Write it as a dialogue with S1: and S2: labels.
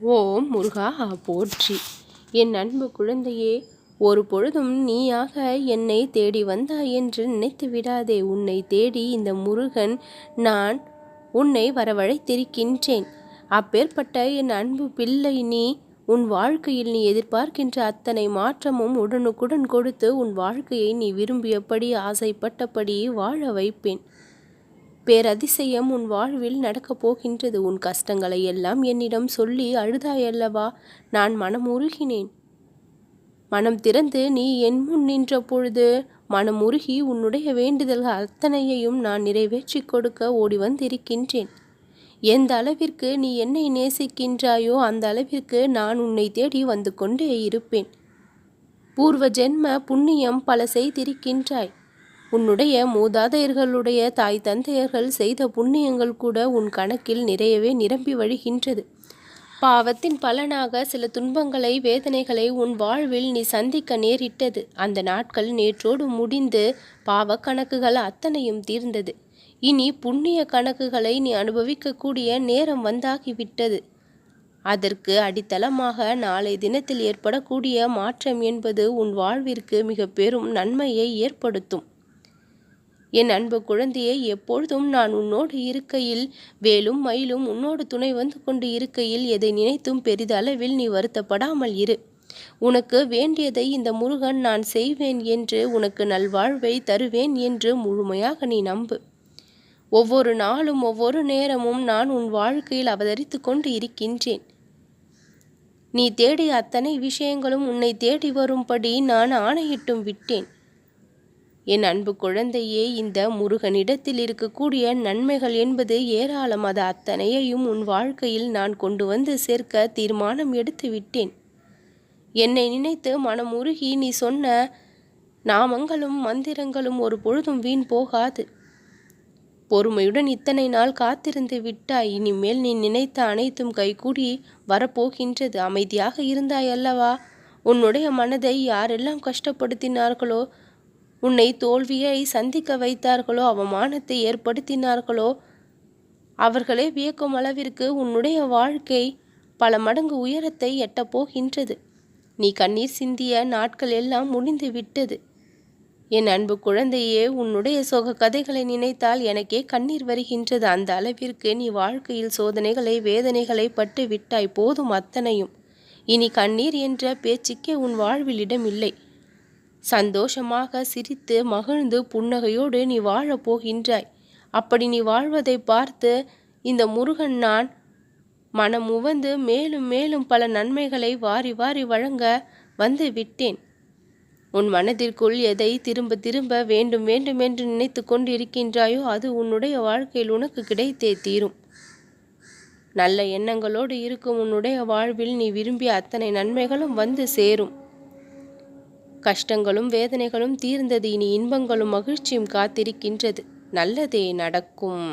S1: ஓம் முருகா போற்றி. என் அன்பு குழந்தையே ஒரு பொழுதும் நீயாக என்னை தேடி வந்தாய் என்று நினைத்து விடாதே. உன்னை தேடி இந்த முருகன் நான் உன்னை வரவழைத்திருக்கின்றேன். அப்பேற்பட்ட என் அன்பு பிள்ளை நீ உன் வாழ்க்கையில் நீ எதிர்பார்க்கின்ற அத்தனை மாற்றமும் உடனுக்குடன் கொடுத்து உன் வாழ்க்கையை நீ விரும்பியபடி ஆசைப்பட்டபடி வாழ வைப்பேன். பேரதிசயம் உன் வாழ்வில் நடக்கப் போகின்றது. உன் கஷ்டங்களை எல்லாம் என்னிடம் சொல்லி அழுதாயல்லவா? நான் மனம் உருகினேன். மனம் திறந்து நீ என் முன் நின்ற பொழுது மனம் உருகி உன்னுடைய வேண்டுதல்கள் அத்தனையையும் நான் நிறைவேற்றி கொடுக்க ஓடி வந்திருக்கின்றேன். எந்த அளவிற்கு நீ என்னை நேசிக்கின்றாயோ அந்த அளவிற்கு நான் உன்னை தேடி வந்து கொண்டே இருப்பேன். பூர்வ ஜென்ம புண்ணியம் பல செய்திருக்கின்றாய். உன்னுடைய மூதாதையர்களுடைய தாய் தந்தையர்கள் செய்த புண்ணியங்கள் கூட உன் கணக்கில் நிறையவே நிரம்பி வழிகின்றது. பாவத்தின் பலனாக சில துன்பங்களை வேதனைகளை உன் வாழ்வில் நீ சந்திக்க நேரிட்டது. அந்த நாட்கள் நேற்றோடு முடிந்து பாவ கணக்குகள் அத்தனையும் தீர்ந்தது. இனி புண்ணிய கணக்குகளை நீ அனுபவிக்கக்கூடிய நேரம் வந்தாகிவிட்டது. அதற்கு அடித்தளமாக நாளை தினத்தில் ஏற்படக்கூடிய மாற்றம் என்பது உன் வாழ்விற்கு மிக பெரும் நன்மையை ஏற்படுத்தும். என் அன்பு குழந்தையை எப்பொழுதும் நான் உன்னோடு இருக்கையில் வேலும் மயிலும் உன்னோடு துணை வந்து கொண்டு இருக்கையில் எதை நினைத்தும் பெரிதளவில் நீ வருத்தப்படாமல் இரு. உனக்கு வேண்டியதை இந்த முருகன் நான் செய்வேன் என்று உனக்கு நல்வாழ்வை தருவேன் என்று முழுமையாக நீ நம்பு. ஒவ்வொரு நாளும் ஒவ்வொரு நேரமும் நான் உன் வாழ்க்கையில் அவதரித்து கொண்டு இருக்கின்றேன். நீ தேடிய அத்தனை விஷயங்களும் உன்னை தேடி வரும்படி நான் ஆணையிட்டும் விட்டேன். என் அன்பு குழந்தையே இந்த முருகனிடத்தில் இருக்கக்கூடிய நன்மைகள் என்பது ஏராளம் அது அத்தனையையும் உன் வாழ்க்கையில் நான் கொண்டு வந்து சேர்க்க தீர்மானம் எடுத்து விட்டேன். என்னை நினைத்து மனம் உருகி நீ சொன்ன நாமங்களும் மந்திரங்களும் ஒரு பொழுதும் வீண் போகாது. பொறுமையுடன் இத்தனை நாள் காத்திருந்து விட்டாய். இனிமேல் நீ நினைத்த அனைத்தும் கைகூடி வரப்போகின்றது. அமைதியாக இருந்தாய் அல்லவா? உன்னுடைய மனதை யாரெல்லாம் கஷ்டப்படுத்தினார்களோ உன்னை தோல்வியை சந்திக்க வைத்தார்களோ அவமானத்தை ஏற்படுத்தினார்களோ அவர்களே வியக்கும் அளவிற்கு உன்னுடைய வாழ்க்கை பல மடங்கு உயரத்தை எட்டப் போகின்றது. நீ கண்ணீர் சிந்திய நாட்கள் எல்லாம் முடிந்து விட்டது. என் அன்பு குழந்தையே உன்னுடைய சோக கதைகளை நினைத்தால் எனக்கே கண்ணீர் வருகின்றது. அந்த அளவிற்கு நீ வாழ்க்கையில் சோதனைகளை வேதனைகளை பட்டு விட்டாய் போதும் அத்தனையும். இனி கண்ணீர் என்ற பேச்சுக்கே உன் வாழ்வில் இடமில்லை. சந்தோஷமாக சிரித்து மகிழ்ந்து புன்னகையோடு நீ வாழப் போகின்றாய். அப்படி நீ வாழ்வதை பார்த்து இந்த முருகன் நான் மனம் உவந்து மேலும் மேலும் பல நன்மைகளை வாரி வாரி வழங்க வந்து விட்டேன். உன் மனதிற்குள் எதை திரும்ப திரும்ப வேண்டும் வேண்டும் என்று நினைத்து கொண்டு இருக்கின்றாயோ அது உன்னுடைய வாழ்க்கையில் உனக்கு கிடைத்தே தீரும். நல்ல எண்ணங்களோடு இருக்கும் உன்னுடைய வாழ்வில் நீ விரும்பிய அத்தனை நன்மைகளும் வந்து சேரும். கஷ்டங்களும் வேதனைகளும் தீர்ந்தது. இனி இன்பங்களும் மகிழ்ச்சியும் காத்திருக்கின்றது. நல்லதே நடக்கும்.